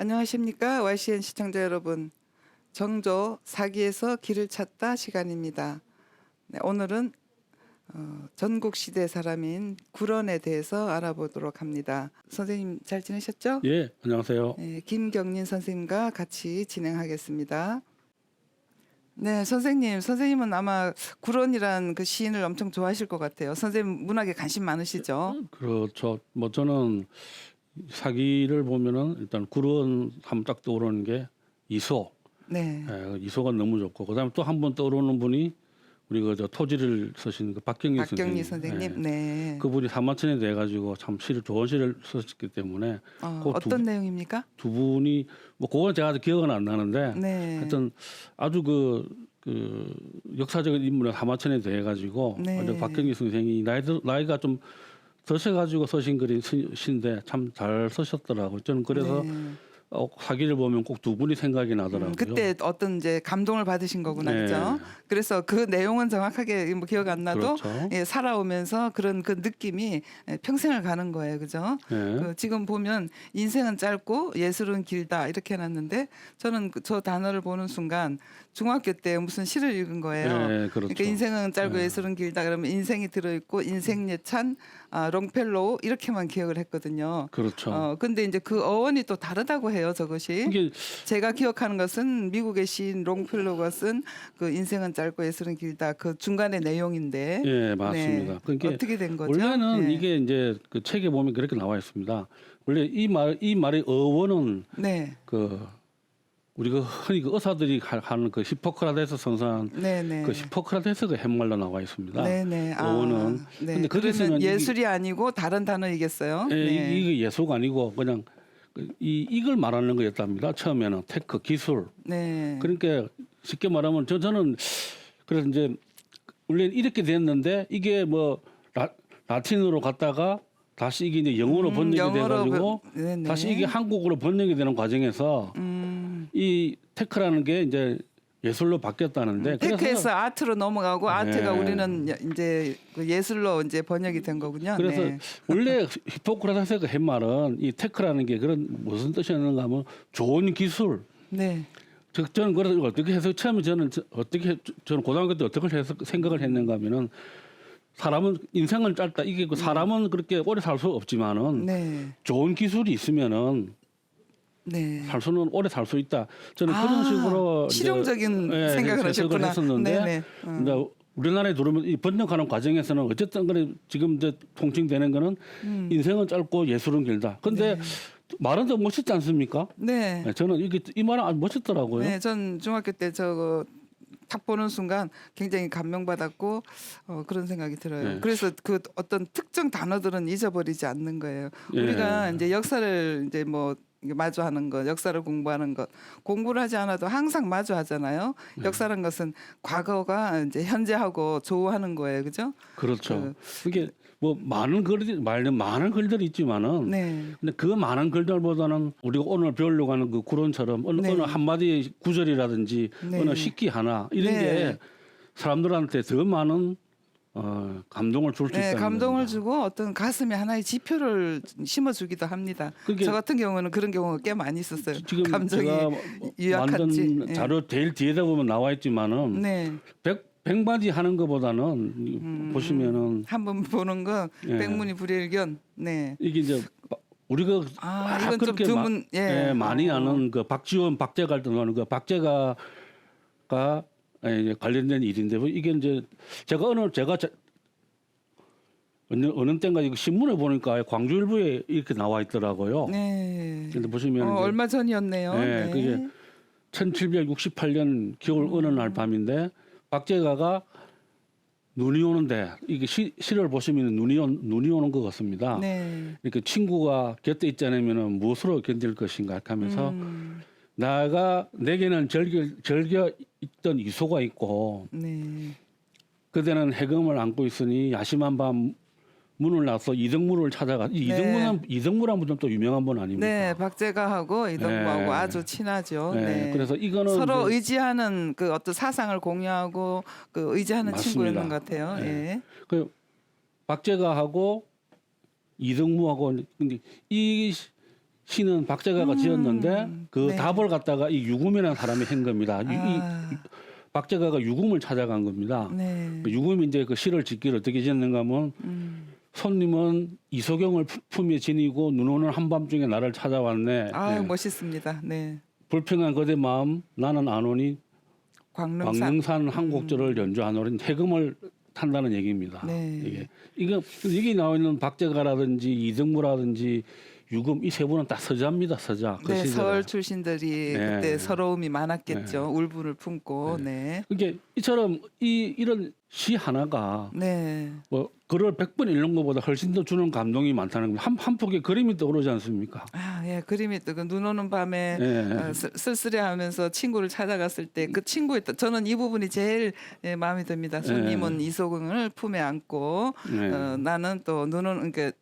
안녕하십니까 YCN 시청자 여러분 정조 사기에서 길을 찾다 시간입니다. 네, 오늘은 어, 전국 시대 사람인 구런에 대해서 알아보도록 합니다. 선생님 잘 지내셨죠? 예, 안녕하세요. 네, 김경린 선생님과 같이 진행하겠습니다. 네, 선생님, 선생님은 아마 구런이란 그 시인을 엄청 좋아하실 것 같아요. 선생님 문학에 관심 많으시죠? 그렇죠. 뭐 저는 사기를 보면은 일단 구런 하면 딱 떠오르는 게 이소. 네, 예, 이소가 너무 좋고 그다음에 또 한 번 떠오르는 분이 우리 그저 토지를 쓰신 그 박경리, 박경리 선생님. 선생님. 예. 네. 그분이 사마천에 대해 가지고 참 시를 좋은 시를 썼기 때문에 어, 그 두- 어떤 내용입니까? 두 분이 뭐 그거는 제가 기억은 안 나는데 네. 하여튼 아주 그, 그 역사적인 인물의 사마천에 대해 가지고 네. 박경기 선생이 나이 나이가 좀 드셔가지고 쓰신 글이 시- 시인데 참 잘 쓰셨더라고요. 저는 그래서 네. 어, 사기를 보면 꼭 두 분이 생각이 나더라고요. 음, 그때 어떤 이제 감동을 받으신 거구나, 네. 그죠? 그래서 그 내용은 정확하게 뭐 기억 안 나도 그렇죠. 예, 살아오면서 그런 그 느낌이 예, 평생을 가는 거예요, 그죠? 예. 그 지금 보면 인생은 짧고 예술은 길다 이렇게 해놨는데 저는 그- 저 단어를 보는 순간 중학교 때 무슨 시를 읽은 거예요. 예, 그렇죠. 그러니까 인생은 짧고 네. 예술은 길다 그러면 인생이 들어있고 인생 예찬 아, 롱펠로우 이렇게만 기억을 했거든요. 그렇죠. 어 근데 이제 그 어원이 또 다르다고 해요 저것이. 이게 제가 기억하는 것은 미국의 시인 롱필로가 쓴 그 인생은 짧고 예술은 길다 그 중간의 내용인데 예 맞습니다. 네. 그러니까 어떻게 된 거죠? 원래는 네. 이게 이제 그 책에 보면 그렇게 나와 있습니다. 원래 이 말 이 말의 어원은 네, 그 우리가 흔히 그 의사들이 하- 하는 그 히포크라테스 성산 네, 네. 그 히포크라테스가 팻말로 나와 있습니다. 네, 네. 아, 어원은. 네. 근데 거기 그러면 이게- 예술이 아니고 다른 단어이겠어요. 예, 네. 이- 이게 예수가 아니고 그냥 그 이 이걸 말하는 거였답니다. 처음에는 테크 기술. 네. 그러니까 쉽게 말하면 저 저는 그래서 이제 원래 이렇게 됐는데 이게 뭐 라, 라틴어로 갔다가 다시 이게 이제 영어로 음, 번역이 영어로 돼가지고 번- 네네. 다시 이게 한국어로 번역이 되는 과정에서 음, 이 테크라는 게 이제 예술로 바뀌었다는데 테크에서 아트로 넘어가고 아트가 네. 우리는 여- 이제 그 예술로 이제 번역이 된 거군요. 그래서 네. 원래 히포크라테스가 한 말은 이 테크라는 게 그런 무슨 뜻이었는가 하면 좋은 기술. 네. 즉 저는 그래서 이걸 어떻게 해서 처음에 저는 저- 어떻게 저는 고등학교 때 어떻게 해서 생각을 했는가 하면은 사람은 인생은 짧다. 이게 그 사람은 그렇게 오래 살 수 없지만은 네. 좋은 기술이 있으면은 네. 살 수는 오래 살 수 있다. 저는 아, 그런 식으로 이제, 실용적인 예, 생각을 하셨구나. 했었는데 네네. 음. 이제 우리나라에 들어오면 이 번역하는 과정에서는 어쨌든 그래 지금 이제 통칭되는 거는 음. 인생은 짧고 예술은 길다. 근데 말은 더 멋있지 않습니까? 네. 네, 저는 이게 이 말은 아주 멋있더라고요. 네, 전 중학교 때 저거 딱 보는 순간 굉장히 감명받았고 어, 그런 생각이 들어요. 네. 그래서 그 어떤 특정 단어들은 잊어버리지 않는 거예요. 예. 우리가 이제 역사를 이제 뭐 마주하는 것, 역사를 공부하는 것, 공부를 하지 않아도 항상 마주하잖아요. 네. 역사라는 것은 과거가 이제 현재하고 조우하는 거예요, 그죠? 그렇죠. 그게 뭐 많은 글들이 말는 많은 글들이 있지만은 네, 근데 그 많은 글들보다는 우리가 오늘 배우려고 하는 그 구론처럼 어느, 네. 어느 한마디 구절이라든지 네. 어느 식기 하나 이런 네. 게 사람들한테 더 많은 어, 감동을 줄수 네, 있다는 감동을. 주고 어떤 가슴에 하나의 지표를 심어주기도 합니다. 그게 저 같은 경우는 그런 경우가 꽤 많이 있었어요. 지금 감정이 제가 유약한지. 만든 예. 자료 제일 뒤에다 보면 나와 있지만은 네, 백 백마디 하는 것보다는 보시면은 한번 보는 거 예. 백문이 불여일견. 네. 이게 이제 우리가 아, 막 이건 좀 그렇게 드문. 마- 예. 예, 많이 어. 아는 그 박지원 박제갈 등하는 그 박제가가 예, 관련된 일인데 뭐 이게 이제 제가 어느 제가 자- 어느 어느 때인가 이거 신문에 보니까 광주일보에 이렇게 나와 있더라고요. 네. 근데 보시면 어, 이제 얼마 전이었네요. 예, 네. 그게 1768년 겨울 어느 날 밤인데 박제가가 눈이 오는데 이게 시, 시를 보시면 눈이 온, 눈이 오는 것 같습니다. 네. 이렇게 친구가 곁에 있지 않으면 무엇으로 견딜 것인가 하면서 음, 나가 내게는 절겨 절겨 있던 이소가 있고 네. 그대는 해금을 안고 있으니 야심한 밤 문을 나서 이등무를 찾아가 이 네. 이등무는 이등무란 분은 또 유명한 분 아닙니까? 네, 박재가하고 이동구하고 네. 아주 친하죠. 네, 네. 그래서 이거는 서로 이제 의지하는 그 어떤 사상을 공유하고 그 의지하는 맞습니다. 친구였는 것 같아요. 네. 예. 그 박재가하고 이등무하고 근데 이 시는 박재가가 지었는데 그 네. 답을 갖다가 이 유금이라는 사람이 한 겁니다. 이- 이 아, 박재가가 유금을 찾아간 겁니다. 네. 그 유금이 이제 그 시를 짓기를 어떻게 지었는가 하면 음. 손님은 이소경을 품- 품에 지니고 눈 오는 한밤중에 나를 찾아왔네. 아 예. 멋있습니다. 네. 불평한 그대 마음 나는 안 오니 광릉산. 음. 광릉산 한 곡절을 연주하노니 해금을 탄다는 얘기입니다. 네. 이게 이거 여기 나와 있는 박재가라든지 이등무라든지 유금 이 세 분은 다 서자입니다. 서자. 그 네, 시절에. 서울 출신들이 네. 그때 서러움이 많았겠죠. 울분을 품고. 네. 이게 이처럼 이 이런 시 하나가 네. 뭐 글을 100번 읽는 것보다 훨씬 더 주는 감동이 많다는. 한, 한 폭의 그림이 떠오르지 않습니까? 아, 예, 그림이 또눈 오는 밤에 예. 어, 쓸- 쓸쓸해 하면서 친구를 찾아갔을 때 그 친구의 뜻- 저는 이 부분이 제일 예, 마음에 듭니다. 손님은 이소경을 품에 안고 네. 어, 나는 또 눈은 그러니까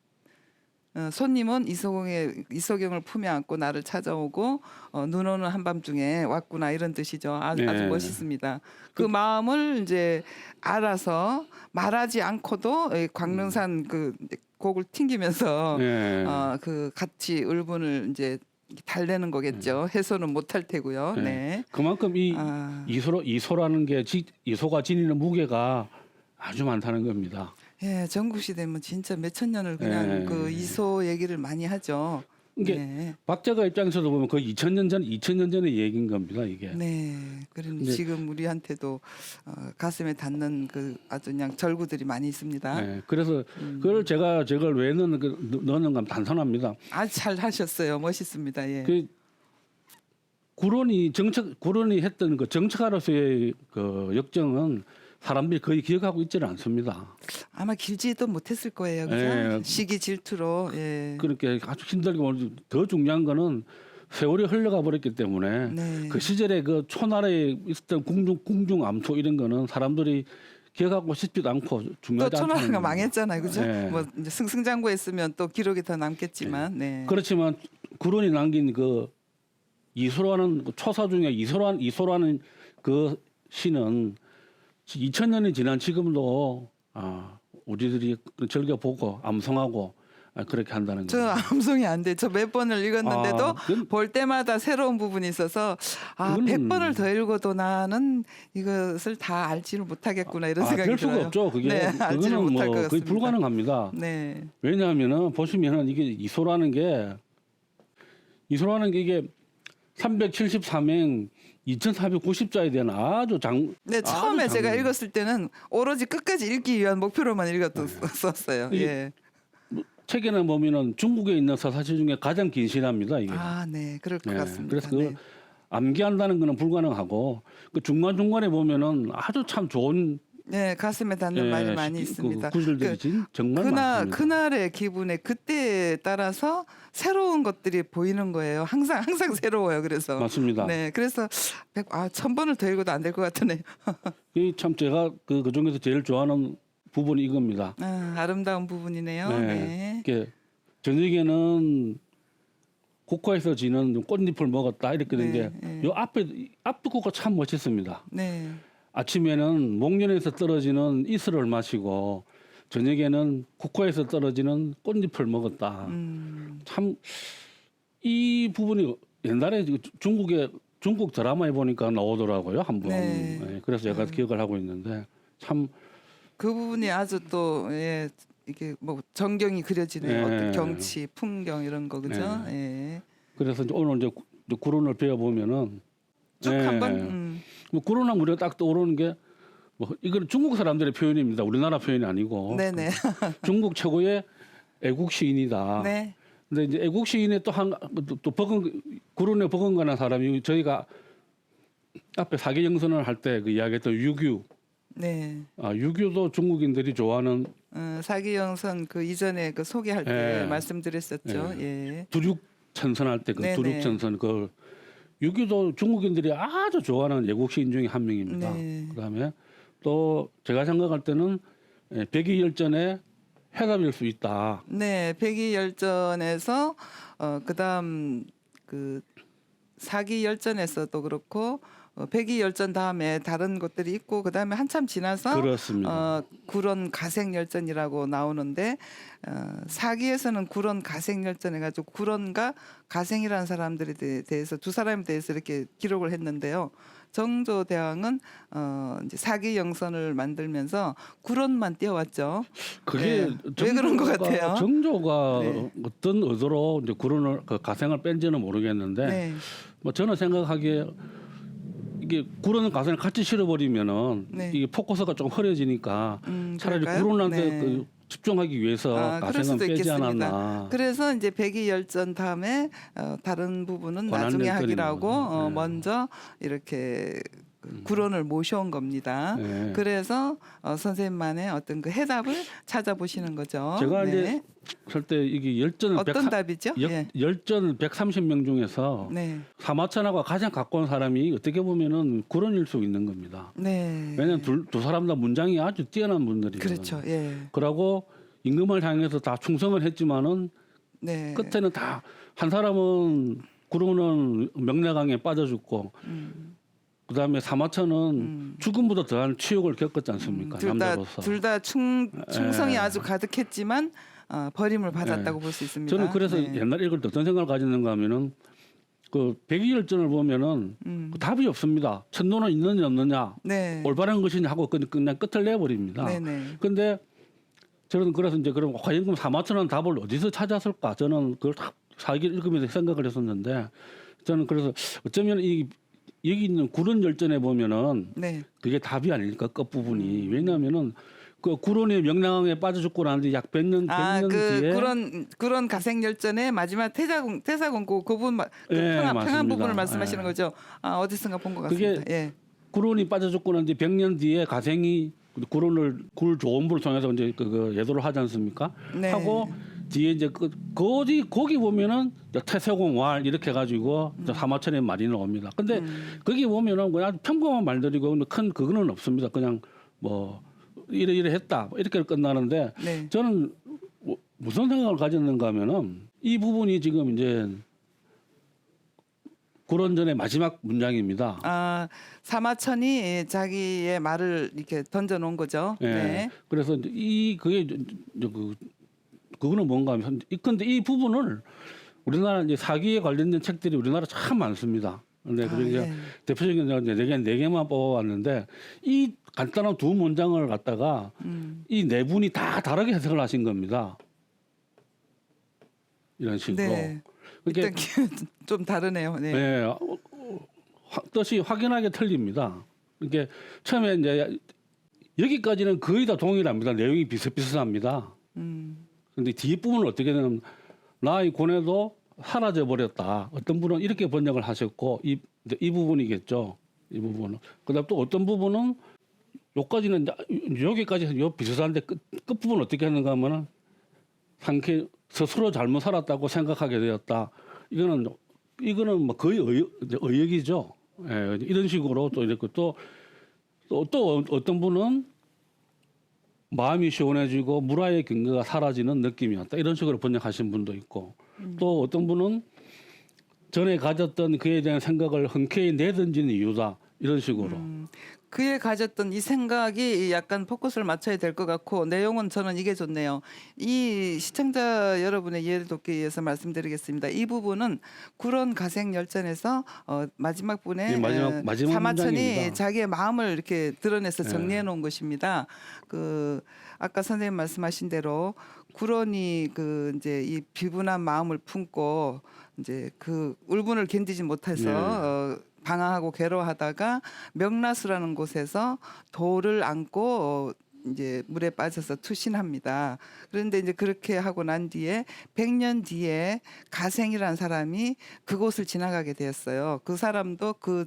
어, 손님은 이소경의 이소경을 품에 안고 나를 찾아오고 어, 눈 오는 한밤중에 왔구나 이런 뜻이죠. 아주, 아주 네. 멋있습니다. 그 마음을 이제 알아서 말하지 않고도 이 광릉산 그 곡을 튕기면서 네. 어, 그 같이 울분을 이제 달래는 거겠죠. 해소는 못할 테고요. 네. 네. 그만큼 이 아, 이소로 이소라는 게 지, 이소가 지니는 무게가 아주 많다는 겁니다. 예, 전국 시대면 진짜 몇천 년을 그냥 네. 그 이소 얘기를 많이 하죠. 이게 네. 박자가 입장에서도 보면 거의 2000년 전, 2000년 전의 얘기인 겁니다. 이게. 네. 그럼 근데- 지금 우리한테도 어, 가슴에 닿는 그 아주 그냥 절구들이 많이 있습니다. 네. 그래서 음. 그걸 제가 저걸 왜 넣는 그- 넣는 건 단순합니다. 아주 잘 하셨어요. 멋있습니다. 예. 그 구론이 정책 구론이 했던 그 정책가로서의 그 역정은 사람들이 거의 기억하고 있지는 않습니다. 아마 길지도 못했을 거예요. 그죠? 예. 시기 질투로. 예. 그렇게 아주 힘들게 오늘 더 중요한 거는 세월이 흘러가 버렸기 때문에 네. 그 시절에 그 초나라에 있었던 궁중 궁중 암투 이런 거는 사람들이 기억하고 싶지도 않고 또 중요하지 않다는 천하가 겁니다. 망했잖아요, 그죠? 네. 뭐 이제 승승장구했으면 또 기록이 더 남겠지만, 네. 그렇지만 구론이 남긴 그 이소라는 그 초사 중에 이소라 이소라는 그 시는 2000년이 지난 지금도 아 우리들이 즐겨 보고 암송하고 아, 그렇게 한다는 저 거예요. 암송이 안 돼. 저 몇 번을 읽었는데도 아, 그건- 볼 때마다 새로운 부분이 있어서 아, 그거는- 백 번을 더 읽어도 나는 이것을 다 알지를 못하겠구나 이런 아, 생각이 될 수가 들어요. 없죠. 그게 네, 그거는 뭐것 거의 같습니다. 불가능합니다. 네. 왜냐하면은 보시면은 이게 이소라는 게 이소라는 게 이게 373행 2490자에 대한 아주 장 네, 아주 처음에 제가 장- 읽었을 때는 오로지 끝까지 읽기 위한 목표로만 읽었었어요. 이게 예. 책에는 보면은 중국에 있는 서사시 중에 가장 긴 시랍니다. 이게. 아, 네. 그럴 것 네, 같습니다. 그래서 그걸 네. 암기한다는 거는 불가능하고 그 중간 중간에 보면은 아주 참 좋은 네, 가슴에 닿는 예, 말이 많이 시- 있습니다. 그 구절들이 진- 정말 그날 많습니다. 그날의 기분에 그때에 따라서 새로운 것들이 보이는 거예요. 항상 항상 새로워요. 그래서 맞습니다. 네, 그래서 백, 아, 천 번을 더 읽어도 안 될 것 같으네요. 이 참 제가 그, 그 중에서 제일 좋아하는 부분이 이겁니다. 아, 아름다운 부분이네요. 네. 네. 이렇게 저녁에는 국화에서 지는 꽃잎을 먹었다 이렇게 된게 네, 요 앞에 앞에 국화 참 멋있습니다. 네. 아침에는 목련에서 떨어지는 이슬을 마시고 저녁에는 국화에서 떨어지는 꽃잎을 먹었다. 음, 참이 부분이 옛날에 그 주- 중국의 중국 드라마에 보니까 나오더라고요 한 번. 네. 예, 그래서 제가 기억을 하고 있는데 참 그 부분이 아주 또 예, 이게 뭐 정경이 그려지네요. 네. 어떤 경치, 풍경 이런 거 그죠? 예. 그래서 이제 오늘 이제 구- 이제 구론을 배워 보면은 쭉 네. 한번 음, 뭐 구론하면 우리가 딱 떠오르는 게 뭐 이건 중국 사람들의 표현입니다. 우리나라 표현이 아니고 네네. 중국 최고의 애국 시인이다. 네. 근데 이제 애국 시인의 또한또 또 버건 구론에 버건가는 사람이 저희가 앞에 사기 영선을 할 때 그 이야기했던 유규 네. 아, 유교도 중국인들이 좋아하는 어, 사기 영선 그 이전에 그 소개할 때 예. 말씀드렸었죠. 예. 두륙 천선할 때 그 네네. 두륙 천선 그 유교도 중국인들이 아주 좋아하는 애국 시인 중에 한 명입니다. 네. 그다음에 또 제가 생각할 때는 예, 백이열전의 해답일 수 있다. 네, 백이열전에서 어 그다음 그 사기열전에서도 그렇고 어, 백이 열전 다음에 다른 것들이 있고 그 다음에 한참 지나서 그렇습니다. 어, 구론 가생 열전이라고 나오는데 어, 사기에서는 구론 가생 열전 해가지고 구론과 가생이라는 사람들에 대- 대해서 두 사람에 대해서 이렇게 기록을 했는데요. 정조 대왕은 어, 이제 사기 영선을 만들면서 구론만 띄워왔죠. 그게 예. 왜 그런 것 같아요? 정조가 네. 어떤 의도로 이제 구론을 그 가생을 뺀지는 모르겠는데 네, 뭐 저는 생각하기에 이게 구론 가생을 같이 실어버리면은 네. 이게 포커스가 좀 흐려지니까 음, 차라리 그럴까요? 구론한테 네. 그 집중하기 위해서 아, 그럴 가생은 수도 빼지 있겠습니다. 않았나. 그래서 이제 백이 열전 다음에 어, 다른 부분은 권한 나중에 하기라고. 어, 네. 먼저 이렇게 그 구론을 모셔온 겁니다. 네. 그래서 어, 선생님만의 어떤 그 해답을 찾아보시는 거죠. 제가 네. 이제 할때 이게 열전을 어떤 100, 답이죠? 열, 예. 열전 130명 중에서 네, 사마천하고 가장 가까운 사람이 어떻게 보면은 구론일 수 있는 겁니다. 네. 왜냐면 둘, 두 사람 다 문장이 아주 뛰어난 분들이거든요. 그렇죠. 예. 그러고 임금을 향해서 다 충성을 했지만은 네. 끝에는 다 한 사람은 구로는 명량강에 빠져 죽고 음, 그다음에 사마천은 음. 죽음보다 더한 치욕을 겪었지 않습니까 남자로서 둘다 충 충성이 예. 아주 가득했지만 어, 버림을 받았다고 볼 수 있습니다. 저는 그래서 네. 옛날 읽을 때 어떤 생각을 가졌는가 하면은 그 백이열전을 보면은 음. 그 답이 없습니다 천도는 있느냐 없느냐 네. 올바른 것이냐 하고 그냥 끝을 내버립니다 네네. 근데 저는 그래서 이제 그럼 4만천 원 답을 어디서 찾았을까? 저는 그걸 다 사기 읽으면서 생각을 했었는데 저는 그래서 어쩌면 이 여기 있는 구론 열전에 보면은 네. 그게 답이 아닐까 끝 부분이 왜냐하면은 그 구론이 명량에 빠져 죽고 나는데 약 100년 100년 아, 그 뒤에 그런 그런 가생 열전의 마지막 태자공 태사공고 그분 마- 그 예, 평안, 평안. 부분을 말씀하시는 예. 거죠. 아, 어디선가 본 것 같습니다. 예. 구론이 빠져 죽고 난 뒤에 100년 뒤에 가생이 구론을 굴 조음부를 통해서 이제 그, 그 예도를 하지 않습니까? 네. 하고 뒤에 이제 그 거기 거기 보면은 태세공 왈 이렇게 해가지고 이제 사마천의 말이 나옵니다. 근데 음. 거기 보면은 그냥 평범한 말들이고 큰 그거는 없습니다. 그냥 뭐 이래 이래 했다 이렇게 끝나는데 네. 저는 뭐 무슨 생각을 가졌는가 하면은 이 부분이 지금 이제 구론전의 마지막 문장입니다. 아, 사마천이 자기의 말을 이렇게 던져 놓은 거죠. 예. 네. 그래서 이 그게 그 그거는 뭔가 하면 이 근데 이 부분을 우리나라 이제 사기에 관련된 책들이 우리나라 참 많습니다. 근데 아, 그중에 예. 대표적인 이제 네 개, 네 개만 뽑아왔는데 이 간단한 두 문장을 갖다가 음. 이네 분이 다 다르게 해석을 하신 겁니다. 이런 식으로. 네. 그러니까 좀 다르네요. 네. 예, 어, 어, 화- 뜻이 확연하게 틀립니다. 그러니까 처음에 이제 여기까지는 거의 다 동일합니다. 내용이 비슷비슷합니다. 음. 근데 뒷부분은 어떻게 되냐면 나의 고뇌도 사라져 버렸다. 어떤 분은 이렇게 번역을 하셨고 이, 이 부분이겠죠. 이 부분은. 그다음 또 어떤 부분은 요까지는 여기까지 요 비슷한데 끝, 끝 부분 어떻게 하는가 하면은 상쾌 스스로 잘못 살았다고 생각하게 되었다. 이거는 이거는 뭐 거의 의, 이제 의역이죠. 예, 이런 식으로 또 이렇게 또 또, 또 어떤 분은 마음이 시원해지고 무라의 경계가 사라지는 느낌이었다. 이런 식으로 번역하신 분도 있고 또 어떤 분은 전에 가졌던 그에 대한 생각을 흔쾌히 내던지는 이유다. 이런 식으로. 음, 그에 가졌던 이 생각이 약간 포커스를 맞춰야 될 것 같고 내용은 저는 이게 좋네요. 이 시청자 여러분의 이해를 돕기 위해서 말씀드리겠습니다. 이 부분은 구론 가생 열전에서 어, 마지막 분에 예, 마지막- 에, 마지막 사마천이 문장입니다. 자기의 마음을 이렇게 드러내서 예. 정리해 놓은 것입니다. 그 아까 선생님 말씀하신 대로 구론이 그 이제 이 비분한 마음을 품고 이제 그 울분을 견디지 못해서 예. 어, 방황하고 괴로워하다가 명라수라는 곳에서 돌을 안고 어, 이제 물에 빠져서 투신합니다. 그런데 이제 그렇게 하고 난 뒤에 100년 뒤에 가생이라는 사람이 그곳을 지나가게 되었어요. 그 사람도 그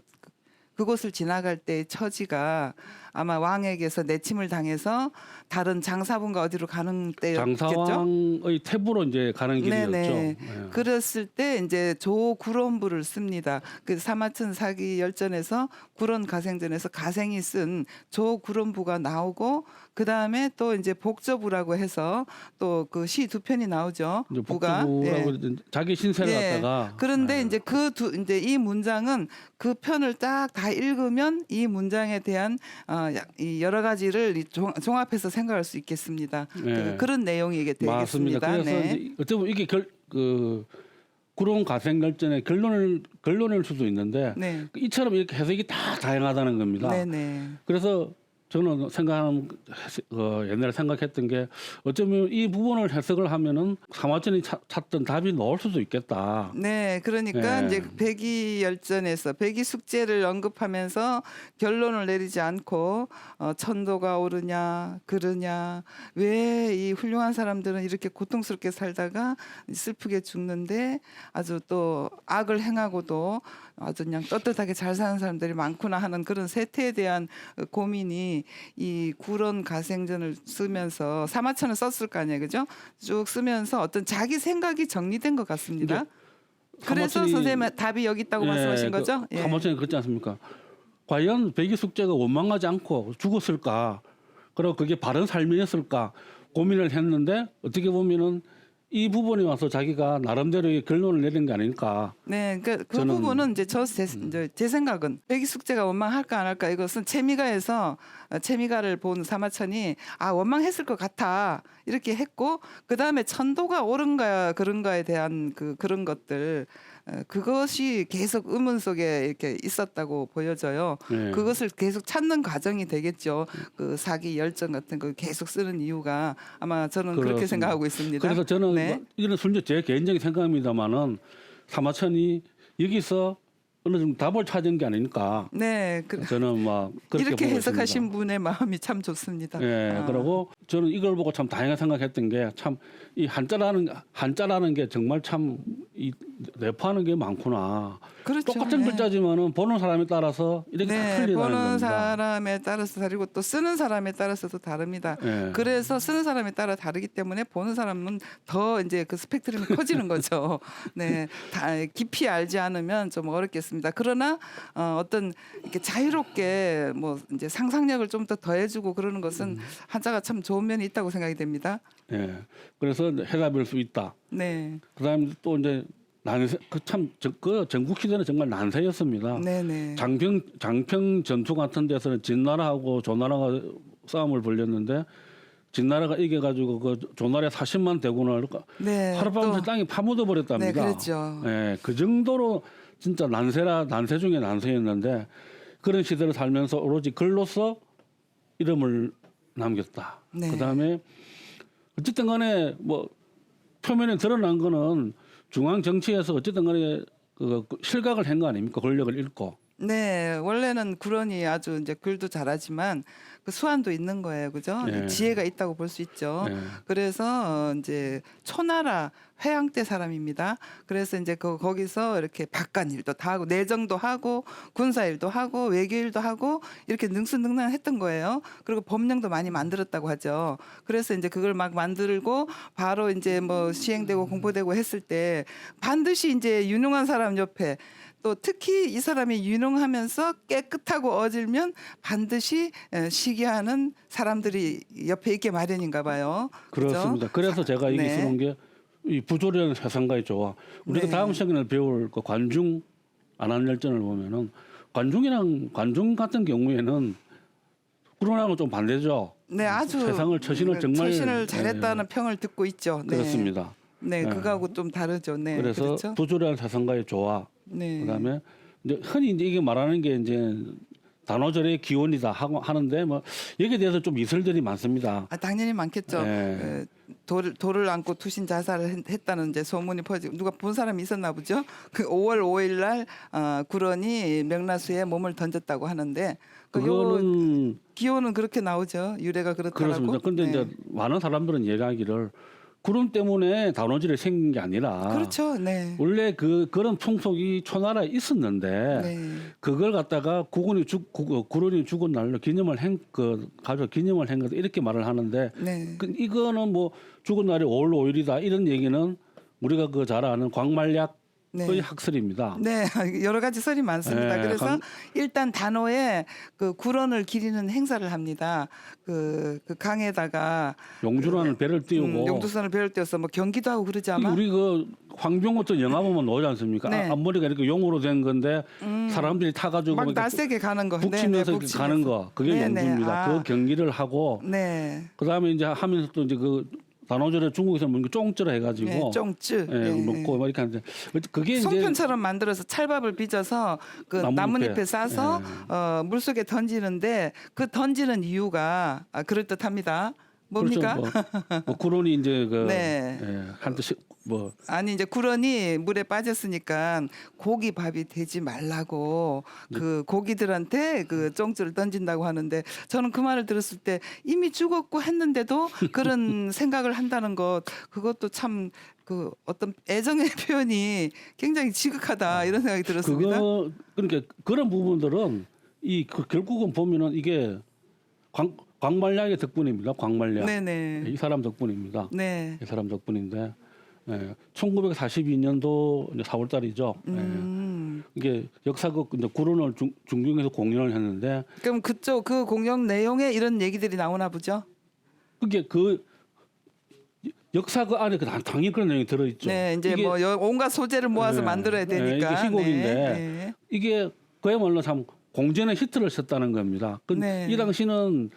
그곳을 지나갈 때의 처지가 아마 왕에게서 내침을 당해서 다른 장사분과 어디로 가는 때였겠죠. 장사왕의 태부로 이제 가는 길이었죠. 네네. 예. 그랬을 때 이제 조구론부를 씁니다. 그 사마천 사기 열전에서 구론 가생전에서 가생이 쓴 조구론부가 나오고 그 다음에 또 이제 복저부라고 해서 또 그 시 두 편이 나오죠. 이제 부가. 복부라고 예. 자기 신세를 네. 갖다가 그런데 예. 이제 그 두 이제 이 문장은 그 편을 딱 다 읽으면 이 문장에 대한 어, 야- 이 여러 가지를 종, 종합해서 생각할 수 있겠습니다. 네. 그, 그런 내용이게 맞습니다. 되겠습니다. 그래서 네. 어떻게 보면 이게 결, 그 구론 가생 결전의 결론을 결론일 수도 있는데 네. 이처럼 이렇게 해석이 다 다양하다는 겁니다. 네네. 그래서 저는 생각하는 어, 옛날에 생각했던 게 어쩌면 이 부분을 해석을 하면은 사마천이 찾- 찾던 답이 나올 수도 있겠다. 네, 그러니까 네. 이제 백이 열전에서 백이 숙제를 언급하면서 결론을 내리지 않고 어, 천도가 옳으냐 그르냐 왜 이 훌륭한 사람들은 이렇게 고통스럽게 살다가 슬프게 죽는데 아주 또 악을 행하고도 아주 그냥 떳떳하게 잘 사는 사람들이 많구나 하는 그런 세태에 대한 어, 고민이 이 구론 가생전을 쓰면서 사마천을 썼을 거 아니에요, 그죠? 쭉 쓰면서 어떤 자기 생각이 정리된 것 같습니다. 그래서 사마천이- 선생님 답이 여기 있다고 말씀하신 그 거죠? 예. 사마천이 그렇지 않습니까? 과연 백이 숙제가 원망하지 않고 죽었을까? 그리고 그게 바른 삶이었을까? 고민을 했는데 어떻게 보면은 이 부분에 와서 자기가 나름대로 의 결론을 내린 게 아닐까. 네, 그러니까 그 저는- 음. 부분은 이제 저 제, 이제 제 생각은 백이 숙제가 원망할까 안 할까 이것은 채미가에서 어, 채미가를 본 사마천이 아 원망했을 것 같아 이렇게 했고 그 다음에 천도가 옳은가 그런가에 대한 그 그런 것들 어, 그것이 계속 의문 속에 이렇게 있었다고 보여져요. 네. 그것을 계속 찾는 과정이 되겠죠. 그 사기 열정 같은 거 계속 쓰는 이유가 아마 저는 그렇게 그렇습니다. 생각하고 있습니다. 그래서 저는 네. 뭐 이거는 순전 제 개인적인 생각입니다만은 사마천이 여기서 어느 정도 답을 찾은 게 아닐까. 네, 그, 저는 막 그렇게 이렇게 해석하신 있습니다. 분의 마음이 참 좋습니다. 예, 아. 그리고 저는 이걸 보고 참 다양하게 생각했던 게 참 이 한자라는 한자라는 게 정말 참이 내포하는 게 많구나. 그렇죠. 똑같은 네. 글자지만은 보는 사람에 따라서 이렇게 다 네, 틀리다는 보는 겁니다. 사람에 따라서 다르고 또 쓰는 사람에 따라서도 다릅니다. 예. 그래서 쓰는 사람에 따라 다르기 때문에 보는 사람은 더 이제 그 스펙트럼이 커지는 거죠. 네, 다 깊이 알지 않으면 좀 어렵겠습니다. 그러나 어, 어떤 이렇게 자유롭게 뭐 이제 상상력을 좀 더 더해주고 그러는 것은 음. 한자가 참 좋은 면이 있다고 생각이 됩니다. 예. 그래서 해답일 수 있다. 네, 그다음에 또 이제 난세 그참그 전국 시대는 정말 난세였습니다. 네, 네, 장평 장평 전투 같은 데서는 진나라하고 조나라가 싸움을 벌였는데 진나라가 이겨가지고 그 조나라의 40만 대군을 네. 하룻밤새 또- 땅에 파묻어 버렸답니다. 네, 그랬죠. 예, 그 정도로 진짜 난세라 난세 중에 난세였는데 그런 시대를 살면서 오로지 글로서 이름을 남겼다. 네. 그다음에 어쨌든 간에 뭐 표면에 드러난 거는 중앙 정치에서 어쨌든 간에 그 실각을 한 거 아닙니까? 권력을 잃고. 네, 원래는 구런이 아주 이제 글도 잘하지만 그 수완도 있는 거예요, 그죠? 네. 지혜가 있다고 볼 수 있죠. 예. 그래서 어, 이제 초나라 회양 때 사람입니다. 그래서 이제 그 거기서 이렇게 바깥 일도 다 하고 내정도 하고 군사 일도 하고 외교 일도 하고 이렇게 능수능란했던 거예요. 그리고 법령도 많이 만들었다고 하죠. 그래서 이제 그걸 막 만들고 바로 이제 뭐 시행되고 공포되고 했을 때 반드시 이제 유능한 사람 옆에 또 특히 이 사람이 유능하면서 깨끗하고 어질면 반드시 에, 시기하는 사람들이 옆에 있게 마련인가 봐요. 그렇습니다. 그래서 제가 이게 네. 쓰는 게이 부조리한 세상가의 조화. 우리가 네. 다음 시간에 배울 그 관중 안한열전을 보면은 관중이랑 관중 같은 경우에는 구론하고 좀 반대죠. 네, 아주 세상을 처신을 정말 처신을 잘했다는 평을 듣고 있죠. 네. 그렇습니다. 네, 네. 그거하고 좀 다르죠. 네, 그래서 그렇죠. 부조리한 세상가의 조화. 네, 그다음에 이제 흔히 이제 이게 말하는 게 이제 단오절의 기원이다 하고 하는데 뭐 여기에 대해서 좀 이설들이 많습니다. 아, 당연히 많겠죠. 네. 에, 돌, 돌을 안고 투신 자살을 했- 했다는 이제 소문이 퍼지고 누가 본 사람이 있었나 보죠. 그 5월 5일 날 어, 구런이 명나수에 몸을 던졌다고 하는데 그 요 그거는 기호는 그렇게 나오죠. 유래가 그렇다라고. 그렇습니다. 근데 네. 이제 많은 사람들은 얘기하기를 구름 때문에 단오질이 생긴 게 아니라 그렇죠. 네. 원래 그 그런 풍속이 초나라에 있었는데 네. 그걸 갖다가 국군이 죽 구- 어, 구론이 죽은 날로 기념을 행그 가져 기념을 한 거다 이렇게 말을 하는데 네. 그 이거는 뭐 죽은 날이 5월 5일이다 이런 얘기는 우리가 그 잘 아는 광말약 의 네. 학설입니다. 네, 여러 가지 설이 많습니다. 네, 그래서 감- 일단 단호에 그 구런을 기리는 행사를 합니다. 그, 그 강에다가 용주라는 배를 띄우고 음, 용두선을 배를 띄워서 뭐 경기도 하고 그러지 이 아마. 우리 그 황병호도 영화 보면 나오지 않습니까? 네. 아, 앞머리가 이렇게 용으로 된 건데 사람들이 타가지고 막 날쌔게 가는 거. 네, 북치면서 네, 이렇게 가는 거 그게 네, 네. 용주입니다. 아. 그 경기를 하고 네. 그다음에 이제 하면서 또 이제 그 단오절에 중국에서 뭔가 쫑ጭ라 해가지고 네, 쫑쯔. 예, 네. 먹고 막 이렇게 하는데 그게 이제 송편처럼 만들어서 찰밥을 빚어서 그 나뭇잎에. 나뭇잎에 싸서 예. 어, 물속에 던지는데 그 던지는 이유가 아, 그럴 듯합니다. 뭡니까? 그렇죠. 뭐, 뭐 구론이 이제 그 네. 예, 시- 뭐 아니 이제 구런이 물에 빠졌으니까 고기 밥이 되지 말라고 네. 그 고기들한테 그 쫑주를 던진다고 하는데 저는 그 말을 들었을 때 이미 죽었고 했는데도 그런 생각을 한다는 것 그것도 참 그 어떤 애정의 표현이 굉장히 지극하다 이런 생각이 들었습니다. 그거 그러니까 그런 부분들은 이 그 결국은 보면은 이게 광 광말량의 덕분입니다. 광말량 네네. 이 사람 덕분입니다. 네. 이 사람 덕분인데 예, 1942년도 이제 4월달이죠. 예, 음. 이게 역사극 이제 구론을 중, 중경에서 공연을 했는데 그럼 그쪽 그 공연 내용에 이런 얘기들이 나오나 보죠. 그게 그 역사극 안에 그 당- 당연히 그런 내용이 들어있죠. 네, 이제 뭐 여- 온갖 소재를 모아서 네, 만들어야 네, 되니까. 이게 희곡인데 네, 네. 이게 그야말로 참 공전의 히트를 쳤다는 겁니다. 그 네. 이 당시는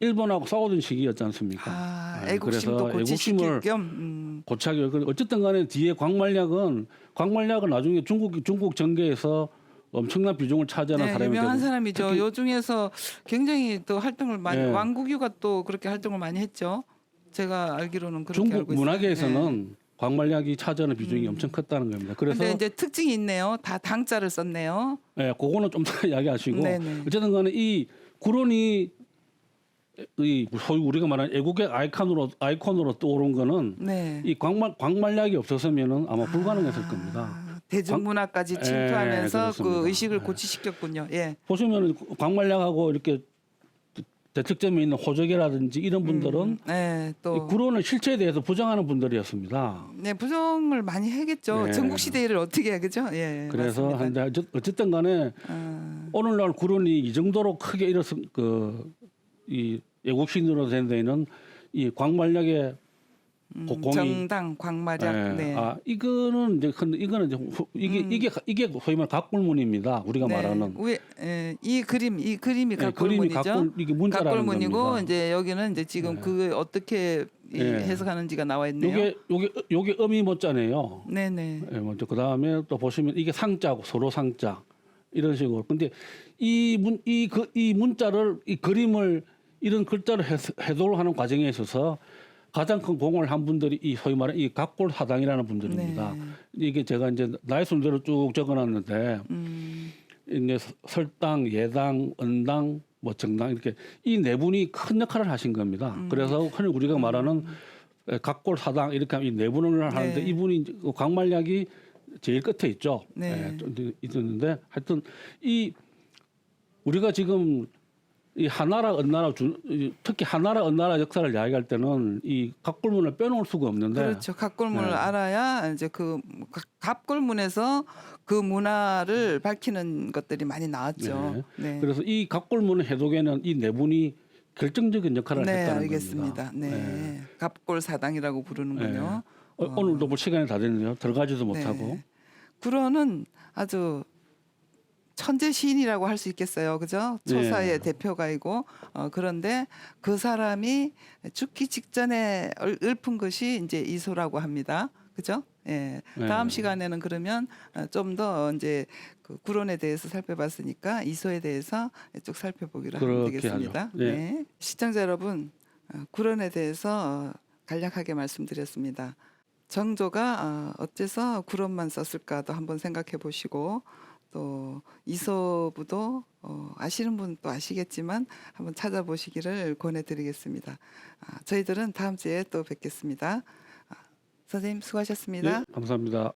일본하고 싸우던 시기였지 않습니까? 아, 네, 애국심도 그래서 애국심을 겸. 음. 고착이 그 어쨌든 간에 뒤에 광말약은 광말약은 나중에 중국 중국 정계에서 엄청난 비중을 차지하는 네, 사람이 유명한 사람이죠. 특히- 요 중에서 굉장히 또 활동을 많이 네. 왕국유가 또 그렇게 활동을 많이 했죠. 제가 알기로는 그렇게 중국 알고 있어요. 문화계에서는 광말약이 차지하는 비중이 엄청 컸다는 겁니다. 그래서 근데 이제 특징이 있네요. 다 당자를 썼네요. 예, 그거는 좀 더 이야기하시고. 어쨌든 간에 이 구론이 이 소위 우리가 말하는 애국의 아이콘으로 아이콘으로 떠오른 거는 네. 이 광말 광말약이 없었으면은 아마 불가능했을 겁니다. 아, 대중문화까지 예, 침투하면서 그렇습니다. 그 의식을 예. 고취시켰군요. 예. 보시면은 광말약하고 이렇게 대척점에 있는 호적이라든지 이런 분들은 음, 네, 이또 구론의 실체에 대해서 부정하는 분들이었습니다. 네, 부정을 많이 하겠죠. 네. 전국 시대를 어떻게 해 그죠? 예. 그래서. 한데 어쨌- 어쨌든 간에 아, 오늘날 구론이 이 정도로 크게 일어서 그 이 애국신으로 된 데는 이 광말약의 음, 고- 공이- 정당 광마략. 예, 네. 음. 아 이거는 이제 근데 이거는 이제 후- 이게 이게 이게 소위 말 각불문입니다. 우리가 네. 말하는 왜, 예, 이 그림 이 그림이 예, 그림이 각골문이죠. 각불 이게 문자라는 각골문이고 겁니다. 이제 여기는 이제 지금 네. 그 어떻게 이 예. 해석하는지가 나와 있네요. 요게 요게 요게 음이 못자네요. 네네. 예, 먼저 그 다음에 또 보시면 이게 상자고 서로 상자 이런 식으로. 근데 이 문 이 그이 문자를 이 그림을 이런 글자를 해, 해독하는 과정에 있어서 가장 큰 공을 한 분들이 이 소위 말하는 이 각골 사당이라는 분들입니다. 네. 이게 제가 이제 나이 순대로 쭉 적어놨는데 음, 이제 설당, 예당, 은당, 뭐 정당 이렇게 이 네 분이 큰 역할을 하신 겁니다. 음. 그래서 흔히 우리가 말하는 각골 사당 이렇게 하면 이 네 분을 하는데 네. 이분이 그 광말약이 제일 끝에 있죠. 네. 예, 좀 있었는데 하여튼 이 우리가 지금 이 하나라 은나라 주, 이 특히 하나라 은나라 역사를 이야기할 때는 이 각골문을 빼놓을 수가 없는데 그렇죠. 각골문을 네. 알아야 이제 그 가- 각골문에서 그 문화를 밝히는 것들이 많이 나왔죠. 네. 그래서 이 각골문 해독에는 이 네 분이 결정적인 역할을 네, 했다는 알겠습니다. 겁니다. 네. 예. 갑골 사당이라고 부르는군요. 어, 오늘도 뭐 시간이 다 됐네요. 들어가지도 못하고. 네. 구런은 아주 천재 시인이라고 할 수 있겠어요. 그죠? 초사의 네. 대표가이고 어, 그런데 그 사람이 죽기 직전에 을- 읊은 것이 이제 이소라고 합니다. 그죠? 예. 네. 다음 시간에는 그러면 좀 더 이제 그 구론에 대해서 살펴봤으니까 이소에 대해서 쭉 살펴보기로 하면 되겠습니다. 네. 네. 시청자 여러분, 어, 구론에 대해서 어, 간략하게 말씀드렸습니다. 정조가 어, 어째서 구론만 썼을까도 한번 생각해 보시고 또 이소부도 어, 아시는 분 또 아시겠지만 한번 찾아보시기를 권해드리겠습니다. 아, 저희들은 다음 주에 또 뵙겠습니다. 아, 선생님 수고하셨습니다. 예, 감사합니다.